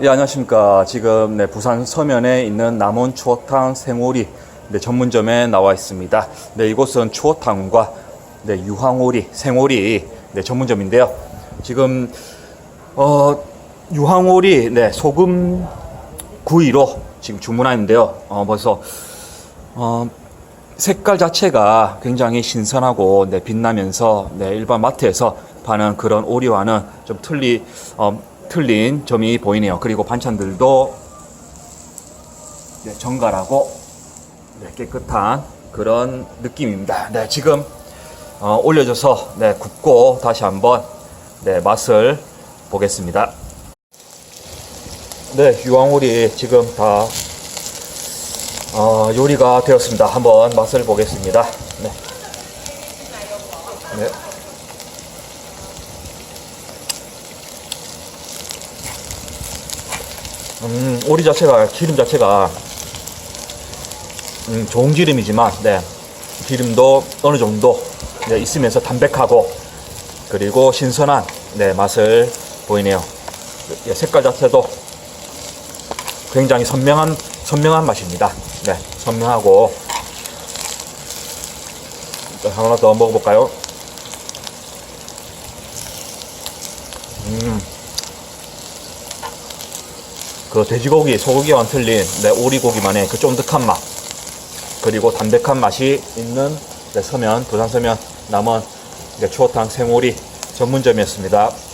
네, 안녕하십니까. 지금 네, 부산 서면에 있는 남원 추어탕 생오리 네, 전문점에 나와 있습니다. 네, 이곳은 추어탕과 네, 유황오리, 생오리 네, 전문점인데요. 지금 어, 유황오리 네, 소금 구이로 지금 주문하는데요. 어, 벌써 어, 색깔 자체가 굉장히 신선하고 네, 빛나면서 네, 일반 마트에서 파는 그런 오리와는 좀 틀리 어, 틀린 점이 보이네요. 그리고 반찬들도 네, 정갈하고 네, 깨끗한 그런 느낌입니다. 네, 지금 어, 올려줘서 네, 굽고 다시 한번 네, 맛을 보겠습니다. 네, 유황오리 지금 다 어, 요리가 되었습니다. 한번 맛을 보겠습니다. 네. 네. 음, 오리 자체가, 기름 자체가, 음, 좋은 기름이지만, 네. 기름도 어느 정도 네, 있으면서 담백하고, 그리고 신선한, 네, 맛을 보이네요. 예, 색깔 자체도 굉장히 선명한, 선명한 맛입니다. 네, 선명하고. 자, 하나 더 먹어볼까요? 음. 그 돼지고기, 소고기와는 틀린 네, 오리고기만의 그 쫀득한 맛 그리고 담백한 맛이 있는 네, 서면, 부산 서면 남원 네, 추어탕 생오리 전문점이었습니다.